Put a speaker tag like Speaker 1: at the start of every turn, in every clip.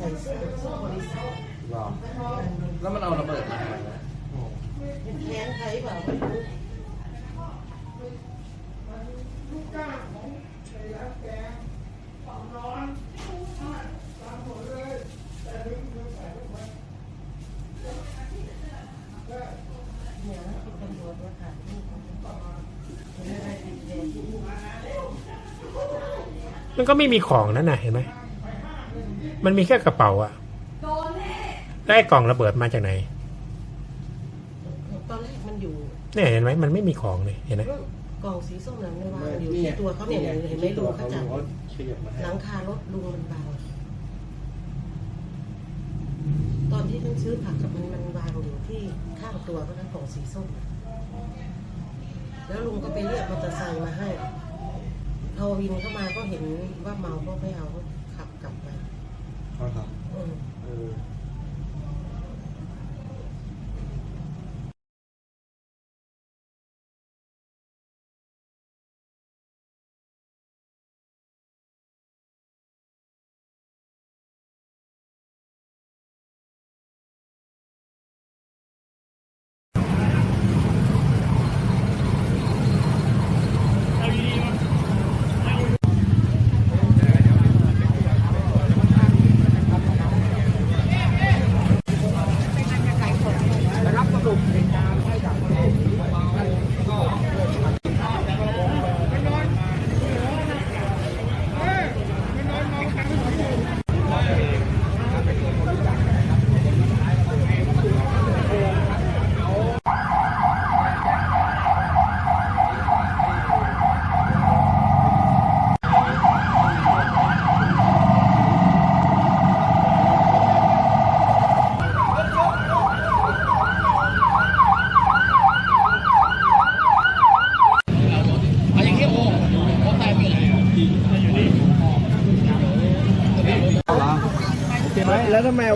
Speaker 1: ส่เสื้อสื้บริษัท
Speaker 2: หรอแล้วมันเอาระเบิดมาทำไมนะ
Speaker 1: เป็นแค้นใครเปล่าไม่รู้เนี่ยเป็นตำรวจมาถ่ายรูปเป็นอะไรติดแดงที่นี่
Speaker 3: มันก็ไม่มีของนั่นน่ะเห็นไหม มันมีแค่กระเป๋าอะแล้วไอ้กล่องระเบิดมาจากไหน
Speaker 1: ตอนแรกมันอยู่
Speaker 3: เนี่ยเห็นไหมมันไม่มีของเลยเห็นไหม
Speaker 1: กล่องสีส้มนั้นไม่วางอยู่ที่ตัวเขาเนี่ยเห็นไหมลุงเขาจับ
Speaker 2: ขยับมาให้
Speaker 1: หลังคารถลุงมันบางตอนที่ต้องซื้อผักกับมันมันวางอยู่ที่ข้างตัวเขาทั้งกล่องสีส้มน่ะแล้วลุงก็ไปเรียกมอเตอร์ไซค์มาให้พอวินเข้ามาก็เห็นว่าเมาก็ไม่เอาก็ขับกลับไป
Speaker 2: เอา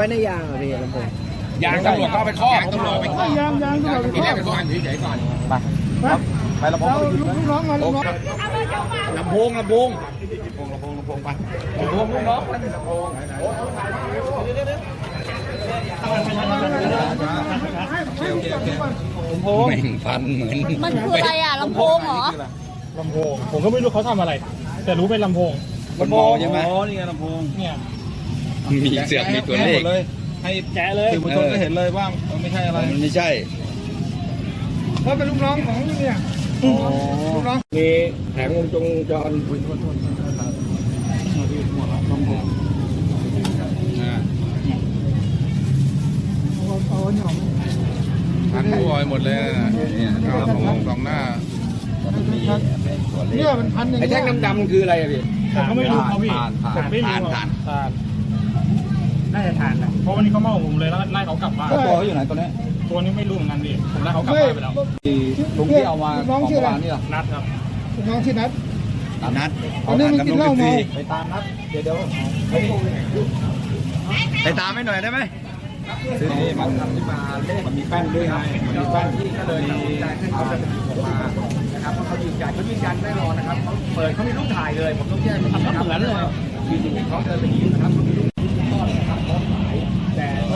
Speaker 4: วทำไมเอาไว้ในยางอะพี่ลำโพง
Speaker 5: ยางตำรวจก็เอาไปครอบตำรวจไปครอบยางยางตำรวจไปครอบไปครอบเฉยๆก่อน
Speaker 2: ไปลำโพง
Speaker 4: ลูกน้องมาลูกน้อง
Speaker 5: ลำโพงลำโพง
Speaker 2: ลำโพงลำโพงไป
Speaker 5: ลำโพงลูกน้องมัน
Speaker 6: แม่งฟันเหมือน
Speaker 7: มันคืออะไรอะลำโพงเหรอ
Speaker 3: ลำโพงผมก็ไม่รู้เขาทำอะไร แต่รู้เป็นลำโพง
Speaker 6: คนเมาใช่ไหม
Speaker 2: อ๋อนี่ไงลำโพง
Speaker 3: เนี่ย
Speaker 6: มีเสือกมีตัวเลข
Speaker 2: ให้หมดเลยให้
Speaker 3: แกะเลย
Speaker 2: สื่อมวลชนก็เห็นเลยว่าเออไม่ใช่อะไร
Speaker 6: มันไม่ใช่
Speaker 4: เขาเป็นลูกน้องของเนี่ยลูกน้อง
Speaker 6: มีแผงวงจรจร
Speaker 5: พันผู้บอยหมดเลยนะเนี่ยลำโพงสองหน้า
Speaker 4: เนี่ยมันพันอย่าง
Speaker 6: ไอ้
Speaker 4: เงี้
Speaker 6: แท่
Speaker 4: ย
Speaker 6: งดำๆคืออะไรอะพี่
Speaker 3: ผมก็ไม่รู้เขาพี่
Speaker 2: ผ่านผ่าน
Speaker 3: ผมไม่รู้
Speaker 6: ผ่าน
Speaker 3: ทาน น่าจะทานนะเพราะวันนี้เขาเมาผมเลยแล้วไล่เขากลับบ้าน
Speaker 2: ตัวเขาอยู่ไหนตอนนี้
Speaker 3: ตัวนี้ไม่รู้เหมือนกันพี่ผมไล่เขากลับ
Speaker 4: ไม่
Speaker 3: บ้านไปแล้ว
Speaker 2: ลุงที่เอามา
Speaker 4: ลูก
Speaker 2: ข
Speaker 4: น้
Speaker 2: อ
Speaker 4: อง
Speaker 2: ง
Speaker 4: ชื่อ
Speaker 2: เมื่อ
Speaker 4: อะไร
Speaker 2: วานนี่เหรอ
Speaker 3: นัดครับ
Speaker 4: ลูกน้องชื่อนัท
Speaker 6: นัด
Speaker 4: อันนี้มันกินเหล้าเมา
Speaker 2: ไปตามนัดเดี๋ยวเดี๋ยว
Speaker 6: ไปตามให้หน่อยได้ไหม
Speaker 2: ซื้อนี่มันที่มามันมีแป้นด้วยไงมันมีแป้นที่ก็เลยเอามานะครับเขายืนยันเขายืนยันแน่นอนนะครับเขาเปิดเขามีรูปถ่ายเลยผมต้องแจ้งมันเหมือนเลยอยู่ๆเขาเดินไปยิงนะครับเขามีรูปทอดนะครับพร้อมขาย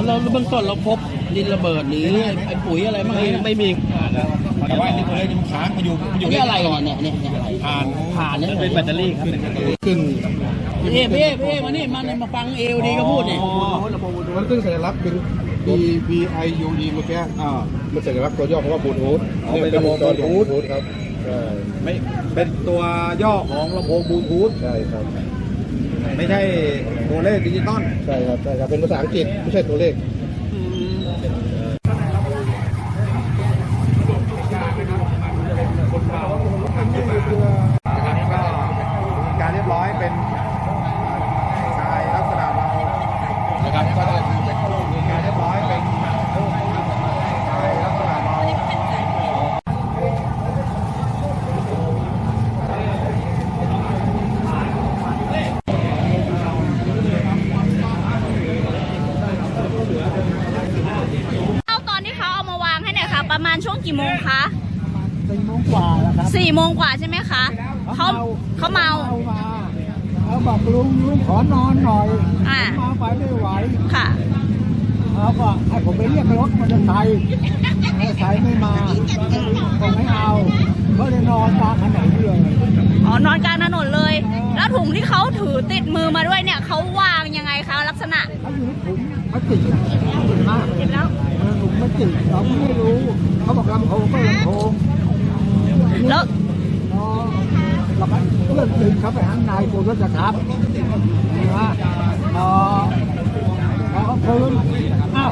Speaker 2: แต่
Speaker 8: แล้วเบื้องต้นเราพบดินระเบิดหรือไอ้ปุ๋ยอะไรบ้างไหม
Speaker 6: ไม่มี
Speaker 2: แต่ว่านี่ตัวเลขมันค้างมันอยู่มันอยู่
Speaker 8: นี่อะไรเนี่ยเนี่ยเนี่ยอะไร
Speaker 2: ผ่าน
Speaker 8: ผ่านเนี่ย
Speaker 2: เป็นแบตเตอรี่ครับเป็นแบตเตอรี่ขึ้น
Speaker 8: พี่เอพี่เอพี่เอมานี่มาเนี่ยมาฟังเอลดีก็พูดเนี่ย
Speaker 4: มันซึ่งสัญลักษณ์เป็น B B I U D เมื่อกี้
Speaker 2: อ่า
Speaker 4: มันสัญลักษณ์ตัวย่อเพราะว่าบลูทูธ
Speaker 2: อ๋อเป็นลำโพง
Speaker 4: บลูทูธครับใช่
Speaker 2: ไม่เป็นตัวย่อของลำโพงบลูทูธ
Speaker 4: ใช่ครับ
Speaker 2: ไม่ใช่ตัวเลขดิจิตอล
Speaker 4: ใช่ครับใช่ครับเป็นภาษาอังกฤษไม่ใช่ตัวเลข
Speaker 2: นะครับก็การเรียบร้อยเป็นชายลักษณะเมานะครับก็จะคือเป็นการเรียบร้อยเป็นชายลักษณะเมา
Speaker 7: เอาตอนที่เขาเอามาวางให้เนี่ยค่ะ ประมาณช่วงกี่โมงคะ
Speaker 4: เป็นโมงกว่าแล้วครับ
Speaker 7: สี่โมงกว่าใช่ไหมคะเขาเขาเมา
Speaker 4: เอามาเขาบอกลุงลุงขอนอนหน่อย
Speaker 7: อ่า
Speaker 4: มาไปไม่ไหว
Speaker 7: ค่ะ
Speaker 4: เขาก็ให้ผมไปเรียกรถมอเตอร์ไซค์มอเตอร์ไซค์ไม่มาผมไม่เอาก็เลยนอนกลางถนนเลย
Speaker 7: อ๋อนอนกลางถนนเลย แล้วถุงที่เขาถือติดมือมาด้วยเนี่ยเขาวางยังไงคะลักษณะ
Speaker 4: เขาอยู่ในถุงพลาสติกอะติดมาก
Speaker 7: ติดแล้ว
Speaker 4: เออถุงพลาสติกเราไม่รู้ เขาบอกลำโพงก็ลำโพง
Speaker 7: แล้ว
Speaker 4: อ๋อเราก็เลื่อน ดึงเข้าไปข้างในกูก็จะทับนะพอพอเขาคืนอ้าว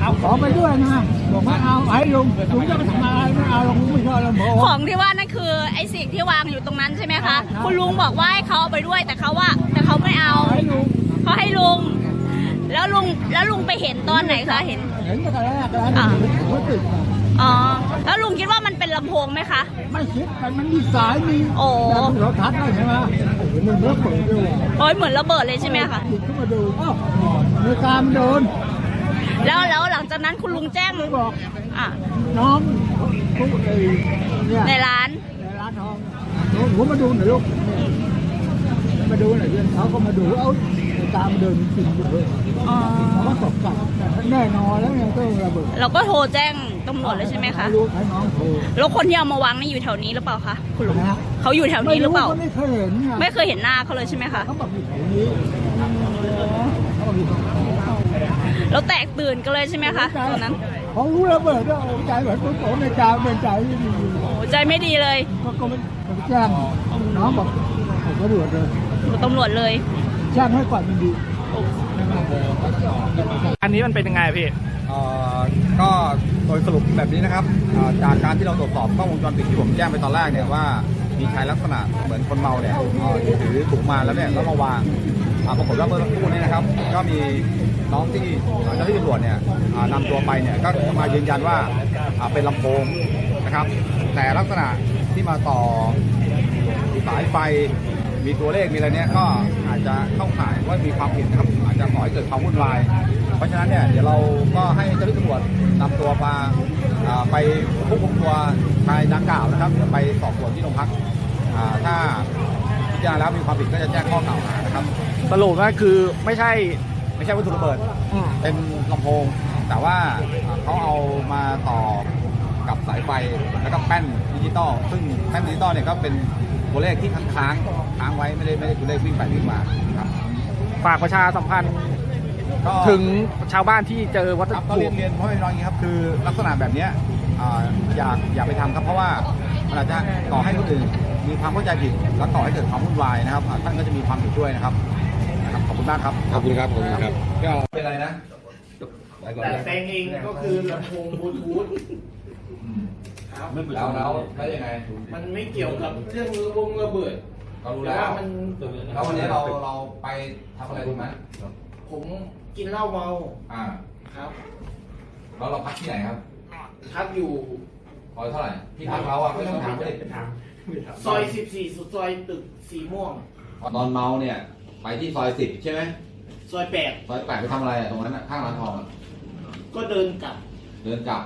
Speaker 4: เอาของไปด้วยนะบอกว่าเอาให้ลุงลุงจะไปทำอะไรไม่เอาลุงไม่ชอบลำโพง
Speaker 7: ของที่ว่านั่นคือไอ้สิ่งที่วางอยู่ตรงนั้นใช่ไหมคะคุณลุงบอกว่าให้เขาเอาไปด้วยแต่เขาว่า แต่เขาไม่เอาเขาให้ลุง แล้วลุงแล้วลุงไปเห็นตอนไหนคะเห็น
Speaker 4: เห็นตั้งแต่แรกแล้ว
Speaker 7: อ่า
Speaker 4: ถุงพลาสติก อะ
Speaker 7: อ๋อ แล้วลุงคิดว่ามันเป็นลำโพงไหมคะ
Speaker 4: ไม่คิดมันมันมีสายมี
Speaker 7: โอ้
Speaker 4: แบบโทรทัศน์ด้วยใช่ไหมโอ้โหมันเริ่มเปิดด้วยว่ะ
Speaker 7: โอ้ยเหมือนระเบิดเลยใช่ไหมคะ
Speaker 4: หยิบขึ้นมาดูอ้าวมีการโดน
Speaker 7: แล้วแล้วหลังจากนั้นคุณลุงแจ้ง
Speaker 4: บอก
Speaker 7: อะ
Speaker 4: น้องทุกไอ้เนี่ย
Speaker 7: ในร้าน
Speaker 4: ในร้านทองหนูหนูมาดูหน่อยลูกมาดูหน่อยเพื่อนเขาก็มาดูเอาใน ตามเดินจริงๆเลย
Speaker 7: อ๋อ
Speaker 4: เขาก็ตกใจแต่แน่นอนแล้วยังต้องระเบิด
Speaker 7: เราก็โทรแจ้งตำรวจเลยใช่ไหมคะ
Speaker 4: ไม่รู้ให้น้องโทร
Speaker 7: แล้วคนที่เอามาวางนี่อยู่แถวนี้หรือเปล่าคะคุณลุง
Speaker 4: นะฮะ
Speaker 7: เขาอยู่แถวนี้หรือเปล่า
Speaker 4: ไม่เคยเห็นไง
Speaker 7: ไม่เคยเห็นหน้าเขาเลยใช่ไหมคะ
Speaker 4: เขาบอกอยู่แถวนี้เขาบอกอยู่ตรงนี้
Speaker 7: แล้วแตกตื่นกันเลยใช่ไหมคะตอนนั้น
Speaker 4: เขารู้ระเบิดก็เอาใจแบบโอ้ในใจเป็นใจไม่ดี
Speaker 7: โอ้ใจไม่ดีเลย
Speaker 4: ก็ก็ไม่ผมแจ้งน้องบอกผมก็ด่วนเลย
Speaker 7: ตำรวจเลย
Speaker 4: แจ้งให้ก่อนมันดี
Speaker 3: อันนี้มันเป็นยังไงพี่
Speaker 2: เอ่อก็โดยสรุปแบบนี้นะครับเอ่อจากการที่เราตรวจสอบกล้องวงจรปิดที่ผมแจ้งไปตอนแรกเนี่ยว่ามีชายลักษณะเหมือนคนเมาเนี่ยเอ่อถือถุงมาแล้วเนี่ยแล้วมาวางอ่าปรากฏว่าเมื่อสักครู่นี้นะครับ ก็มีน้องที่เจ้าหน้าที่ตำรวจเนี่ยอ่านำตัวไปเนี่ยก็มายืนยันว่าอ่าเป็นลำโพงนะครับ แต่ลักษณะที่มาต่อ สายไฟ มีตัวเลขมีอะไรเนี่ยก็อาจจะเข้าข่ายว่ามีความผิดนะครับอาจจะก่อให้เกิดความวุ่นวาย เพราะฉะนั้นเนี่ยเดี๋ยวเราก็ให้เจ้าหน้าที่ตำรวจนำตัวมาอ่าไปควบคุมตัวชายดังกล่าวนะครับเดี๋ยวไปสอบสวนที่โรงพักอ่าถ้าพิจารณาแล้วมีความผิดก็จะแจ้งข้อกล่าวหานะครับ
Speaker 3: สรุปก็คือไม่ใช่
Speaker 2: ไม่ใช่วัตถุระเบิดเป็นลำโพง แต่ว่าอ่าเขาเอามาต่อกับสายไฟแล้วก็แป้นดิจิตอลซึ่งแป้นดิจิตอลเนี่ยก็เป็น ตัวเลขที่ค้างค้างค้างไว้ไม่ได้ไม่ได้ตัวเลขวิ่งไปวิ่งมาครับ
Speaker 3: ฝากประชาสัมพันธ์
Speaker 2: ก็
Speaker 3: ถึงชาวบ้านที่เจอวัต
Speaker 2: ครับก็
Speaker 3: ถุ
Speaker 2: เรียนเรียนพ่อแม่พี่น้องอย่างนี้ครับคือลักษณะแบบเนี้ยอ่าอยากอย่าไปทำครับ เพราะว่ามันอาจจะก่อให้คนอื่นมีความเข้าใจผิดและก่อให้เกิดความวุ่นวายนะครับอ่าท่านก็จะมีความผิดด้วยนะครับนะครับ ขอบคุณมากครับ
Speaker 6: ขอบคุณครับขอบคุณครับก็
Speaker 2: เป็นอะไรนะไปก่อน
Speaker 9: แต่
Speaker 2: เลย
Speaker 9: แตงเองก็คือลำโพงบลูทูธ ครับ
Speaker 2: แล้วแล้วแล้วยังไง
Speaker 9: มันไม่เกี่ยวกับเรื่องวงระเบิด
Speaker 2: ก็รู้
Speaker 9: แต่
Speaker 2: แล้ว
Speaker 9: ว่ามัน
Speaker 2: แล้ววันนี้เราเราไปทำอะไรรู้ไหม
Speaker 9: ผมกินเหล้าเมา
Speaker 2: อ่า
Speaker 9: ครับ
Speaker 2: แล้วเราพักที่ไหนครับ
Speaker 9: พักอยู่
Speaker 2: พอเท่าไหร่ที่พักเราอะไม่ต้องถามไม่ได้ถาม
Speaker 9: ซอย14สุดซอยตึกสีม่วง
Speaker 2: ตอนเมาเนี่ย ไปที่ซอยสิบใช่ไหม
Speaker 9: ซอย
Speaker 2: ซอยแปดไปทำอะไรอะตรงนั้นอะข้างร้านทองอะ
Speaker 9: 8ก็เดินกลับ
Speaker 2: เดินกลับ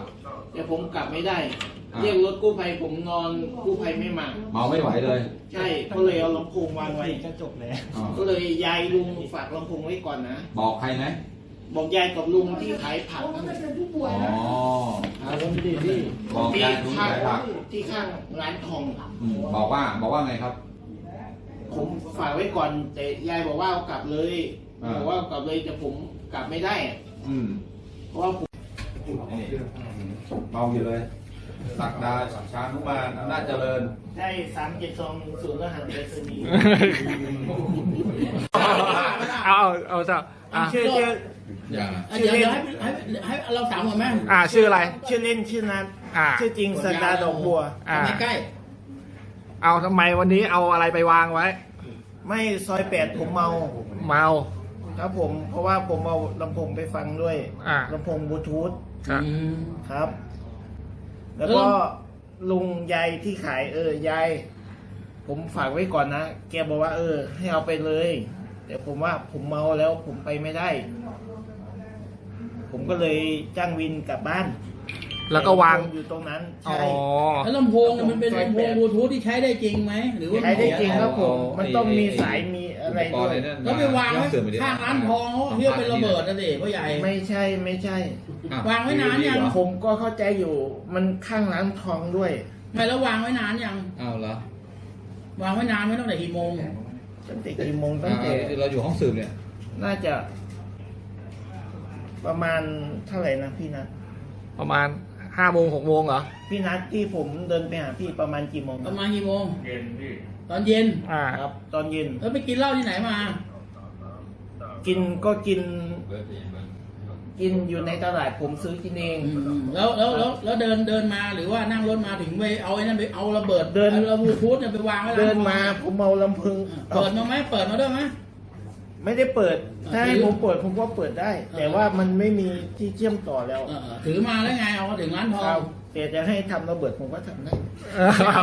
Speaker 9: แต่ผมกลับไม่ได้
Speaker 2: อ่า
Speaker 9: เรียกรถกู้ภัยผมนอนกู้ภัยไม่มา
Speaker 2: เมาไม่ไหวเลย
Speaker 9: ใช่ก็เลยเอาลำโพงวางไว้
Speaker 2: อ่า
Speaker 9: ก็เลยยายลุงฝากลำโพงไว้ก่อนนะ
Speaker 2: บอกใครไหม
Speaker 9: บอกยายกับลุงที่ขายผัก
Speaker 2: อ๋อ
Speaker 9: ครับ
Speaker 2: บอก
Speaker 9: ที่
Speaker 2: ยายดู
Speaker 9: ข้าง
Speaker 2: ขายผัก
Speaker 9: ที่ข้างร้านทอง
Speaker 2: อืมบอกว่าบอกว่าไงครับ
Speaker 9: ผมฝากไว้ก่อน แต่ยายบอกว่าเอากลับเลย
Speaker 2: อ่า
Speaker 9: บอกว่าเอากลับเลยแต่ผมกลับไม่ได้อะ
Speaker 2: อืม
Speaker 9: เพราะว่าผม
Speaker 2: นี่เมาอยู่เลย สักดาชานุมานอำนาจเจริญ
Speaker 9: ได้สามเจ็ดสองศูนย์รหัสไปรษณีย์
Speaker 3: เอาเอาเอาจะอะ
Speaker 9: ชื่อชื่อ
Speaker 6: อย่า
Speaker 8: เดี๋ยวเดี๋ยวให้ให้ให้เราถามก่อนไหม
Speaker 3: อ่าชื่ออะไร
Speaker 9: ชื่อเล่นชื่อนัท
Speaker 3: อ่า
Speaker 9: ชื่อจริงสันดาดอกบัว
Speaker 3: อ่า
Speaker 8: ใกล้
Speaker 3: เอาทำไมวันนี้เอาอะไรไปวางไว้
Speaker 9: ไม่ซอยแปดผมเมา
Speaker 3: เมา
Speaker 9: ครับผมเพราะว่าผมเอาลำโพงไปฟังด้วย
Speaker 3: อ่า
Speaker 9: ลำโพงบลูทูธ
Speaker 3: อะ
Speaker 8: อืม
Speaker 9: ครับ แล้วก็ลุงยายที่ขายเออยายผมฝากไว้ก่อนนะ แกบอกว่า เออ ให้เอาไปเลย แต่ผมว่าผมเมาแล้วผมไปไม่ได้ ผมก็เลยจ้างวินกลับบ้าน
Speaker 3: แล้วก็วาง
Speaker 9: อยู่ตรงนั้น
Speaker 3: อ๋อ
Speaker 9: ใช่
Speaker 8: แล้วลำโพงเนี่ยมันเป็นลำโพงบลูทูธที่ใช้ได้จริงไหมหรือว่า
Speaker 9: ใช้ได้จริง
Speaker 8: เสีย
Speaker 9: ครับผม
Speaker 2: อ๋อ
Speaker 9: มันต้อง
Speaker 2: ไอ้
Speaker 9: มี
Speaker 2: ไอ้
Speaker 9: สายมี อะไรอะไรด้วย
Speaker 8: แล้วไปวางไว้ข้างร้านทองเขาเพื่อเป็นระเบิดนะดิพ่อใหญ่
Speaker 9: ไม่ใช่ไม่ใช่
Speaker 8: วางไว้นานยัง
Speaker 9: ผมก็เข้าใจอยู่มันข้างร้านทองด้วย
Speaker 8: ไม่แล้ววางไว้นานยัง
Speaker 6: อ้าวเหรอ
Speaker 8: วางไว้นานไม่ตั้งแต่กี่โมง
Speaker 9: ตั้งแต่กี่โมงตั้
Speaker 6: อ่าง
Speaker 9: แต่
Speaker 6: เราอยู่ห้องสืบเนี่ย
Speaker 9: น่าจะ ประมาณเท่าไหร่นะพี่นัท
Speaker 2: ประมาณห้าโมงหกโมงเหรอ
Speaker 9: พี่นัทที่ผมเดินไปหาพี่ประมาณกี่โมง
Speaker 8: ประมาณกี่โมง ตอนเย็น
Speaker 2: อ่า
Speaker 9: ครับ ตอนเย็น
Speaker 8: แล้วไปกินเหล้าที่ไหนมา
Speaker 9: กินก็กิน กินอยู่ในตลาดผมซื้อกินเอง
Speaker 8: แล้วแล้วแล้วแล้วเดินเดินมาหรือว่านั่งรถมาถึงไปเอาไอ้นั่นไปเอาระเบิด
Speaker 9: เดิน
Speaker 8: อาระบูทูธเนี่ยไปวางไว้ร้
Speaker 9: เดินมาผมเอาลำพึง
Speaker 8: เปิดมาไหมเปิดมาด้วยไหม
Speaker 9: ไม่ได้เปิด ถ้าให้
Speaker 8: ถือ
Speaker 9: ผมเปิดผมก็เปิดได้
Speaker 8: เออ
Speaker 9: แต่ว่ามันไม่มีที่เชื่อมต่อแล้ว
Speaker 8: เออถือมาแล้วไงเอามาถึงร้านทอ
Speaker 9: ครั
Speaker 8: ง
Speaker 9: บ แต่จะให้ทำระเบิดผมก็ทำได้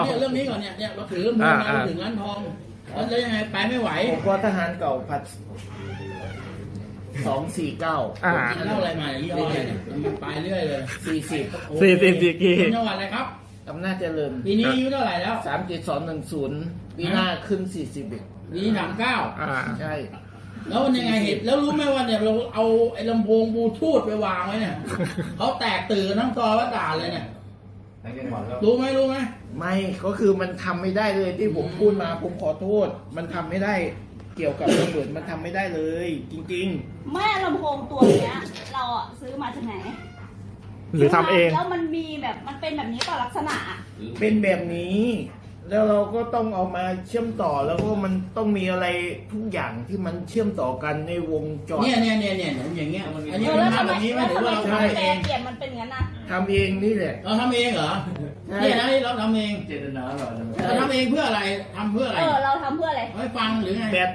Speaker 8: เนี่ยเรื่องนี้ก่อนเนี่ยเนี่ยเราถือมามาถึงร้านทองแล้วแล้วยังไงไปไม่ไหว
Speaker 9: ผมก็ทหารเก่าผัดสองสี่เก้า
Speaker 2: อ่า
Speaker 8: กินเหล้าอะไรมาอย่างนี้เอาอะไรเนี่ยมันไปเรื่อยเลย
Speaker 9: สี่สิบ
Speaker 8: โอเค
Speaker 2: สี่สิบสี่กี่
Speaker 8: คุณจังหวัดอะไรครับ
Speaker 9: อำนาจเจริญ
Speaker 8: ปีนี้อายุเท่าไหร่แล้ว
Speaker 9: สามเจ็ดสองหนึ่งศูนย์ปีหน้าขึ้นสี่สิบเอ็ด
Speaker 8: ปีนี้สามเก้า
Speaker 2: อ่า
Speaker 9: ใช่
Speaker 8: แล้วมันยังไงเห็นแล้วรู้ไหมว่าเนี่ยเราเอาไอ้ลำโพงบลูทูธไปวางไว้เนี่ยเขาแตกตื่นทั้งซอยว่าด่าเลยเนี่ย รู้ไหมรู้ไหม
Speaker 9: ไม่ก็คือมันทำไม่ได้เลยที่ผมพูดมาผมขอโทษ มันทำไม่ได้เกี่ยวกับระเบิดมันทำไม่ได้เลย จริง
Speaker 7: แม่ลำโพงตัวเนี้ย เราอะซื้อมาจากไหน
Speaker 2: หรือทำเอง
Speaker 7: แล้วมันมีแบบมันเป็นแบบนี้ต่อลักษณะอะ
Speaker 9: ๆ เป็นแบบนี้ แล้วเราก็ต้องเอามาเชื่อมต่อแล้วก็มันต้องมีอะไรทุกอย่างที่มันเชื่อมต่อกันในวงจร
Speaker 8: เนี่ยเนี่ยเนี่ยเนี่ยอย่างเงี้ยอันนี้
Speaker 7: เออ
Speaker 8: มัน
Speaker 7: แล้วทำ
Speaker 8: ทำ
Speaker 7: ไม
Speaker 8: แบบนี้ไหม
Speaker 7: แล้ว
Speaker 8: หรือ
Speaker 7: ทำไม
Speaker 8: ว่าเรา
Speaker 7: ทำ
Speaker 8: ทำ
Speaker 7: แป
Speaker 8: เอ
Speaker 7: รงเปลี่ยนมันเป็นอย่างนั้นนะ
Speaker 9: ทำเองนี่แหละ
Speaker 8: เราทำเองเหรอ
Speaker 9: ใช่
Speaker 8: เนี่ยนะเราทำเองเจตนาเราทำเองเพื่ออะไรทำเพื่ออะไร
Speaker 7: เออเราทำเพื่ออะไร
Speaker 8: เอาให้ฟังหรือไง
Speaker 9: แบต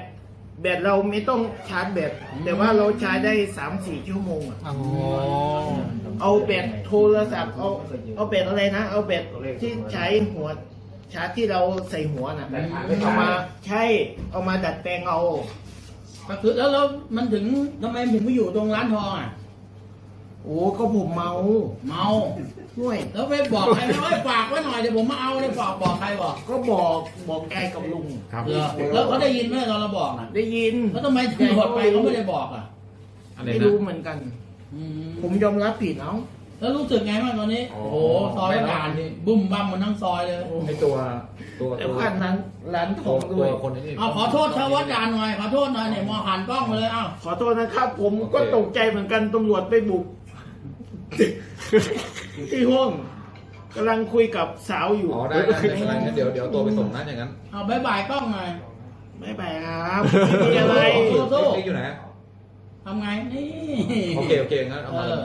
Speaker 9: แบตเราไม่ต้องชาร์จแบตแต่ว่าเราใช้ได้สามสี่ชั่วโมงอะ
Speaker 2: อ๋อ
Speaker 9: เอาแบตโทรศัพท์เอาเอาแบตอะไรนะ เอาแบตที่ใช้หัว ชาร์จที่เราใส่หัวน่ะเอามาใช่เอามาดัดแปลงเอา
Speaker 8: ก็คือแล้วแล้วมันถึงทำไมถึงไปอยู่ตรงร้านทองอะ
Speaker 9: โอ้ก็ผมเมา
Speaker 8: เมา
Speaker 9: ด้วย
Speaker 8: แล้วไปบอกใครไหมว่าฝากไว้หน่อยเดี๋ยวผมมาเอาเลยฝากบอกใครบอก
Speaker 9: ก็บอกบอกยายกับลุง
Speaker 3: ครับ
Speaker 8: เหรอแล้วเขาได้ยินไหมตอนเราบอกน่ะ
Speaker 9: ได้ยิน
Speaker 8: แล้วทำไมตำรวจไปเขาไม่ได้บอกอะ
Speaker 9: ไม่รู้เหมือนกัน
Speaker 8: อืม
Speaker 9: ผมยอมรับผิดเอา
Speaker 8: แล้วรู้สึกไงบ้างตอนนี้ โอ้โห ซอยด่านนี่บุ้มบั้มมันทั้งซอยเลย
Speaker 6: ไอตัวตัว
Speaker 9: แต่
Speaker 6: ตัว
Speaker 9: ว่าร้านร้านท
Speaker 6: ตั
Speaker 9: อ
Speaker 6: ว
Speaker 9: ง
Speaker 6: ตั
Speaker 9: ด้
Speaker 6: ว
Speaker 9: วย
Speaker 6: คนนี้
Speaker 8: เอาขอโทษชาววัดด่านหน่อย ขอโทษหน่อยเนี่ยมองหันกล้องมาเลยเอ้า
Speaker 9: ขอโทษนะครับ ผมก็ตกใจเหมือนกันตำรวจไปบุกที่ห้องกำลังคุยกับสาวอยู่
Speaker 6: อ๋อได้ได้ได้งั้นเดี๋ยวเดี๋ยวตัวไปส่งนะอย่างนั้น
Speaker 8: เอาบายบายกล้องหน่อย
Speaker 9: ไม่ไปครับไม่มีอะไร
Speaker 8: สู้
Speaker 6: เล็กอยู่ไหน
Speaker 8: ทำไงนี่
Speaker 6: โอเคโอเคงั้นเอามา
Speaker 8: เออ